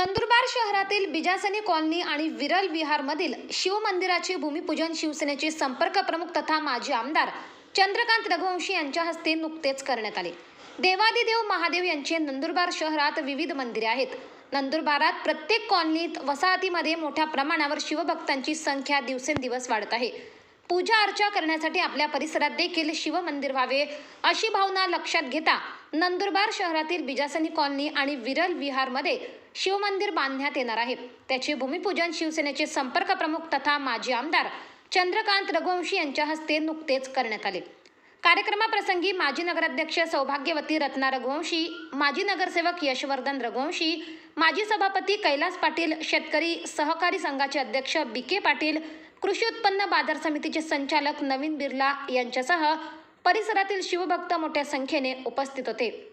नंदुरबार शहरातील बिजासनी कॉलनी आणि विरल विहारमधील शिवमंदिराचे भूमिपूजन शिवसेनेचे संपर्क प्रमुख तथा माजी आमदार चंद्रकांत रघुवंशी यांच्या हस्ते नुकतेच करण्यात आले. देवादिदेव महादेव यांचे नंदुरबार शहरात विविध मंदिरे आहेत. नंदुरबारात प्रत्येक कॉलनीत वसाहतीमध्ये मोठ्या प्रमाणावर शिवभक्तांची संख्या दिवसेंदिवस वाढत आहे. पूजा अर्चा करण्यासाठी आपल्या परिसरात देखील शिवमंदिर व्हावे अशी भावना लक्षात घेता नंदुरबार शहरातील बिजासनी कॉलनी आणि विरल विहारमध्ये शिवमंदिर बांधण्यात येणार आहे. त्याचे भूमिपूजन शिवसेनेचे संपर्क प्रमुख तथा माजी आमदार चंद्रकांत रघुवंशी यांच्या हस्ते नुकतेच करण्यात आले. कार्यक्रमाप्रसंगी माजी नगराध्यक्ष सौभाग्यवती रत्ना रघुवंशी माजी नगरसेवक यशवर्धन रघुवंशी माजी सभापती कैलास पाटील शेतकरी सहकारी संघाचे अध्यक्ष बी के पाटील कृषी उत्पन्न बाजार समितीचे संचालक नवीन बिर्ला यांच्यासह परिसरातील शिवभक्त मोठ्या संख्येने उपस्थित होते.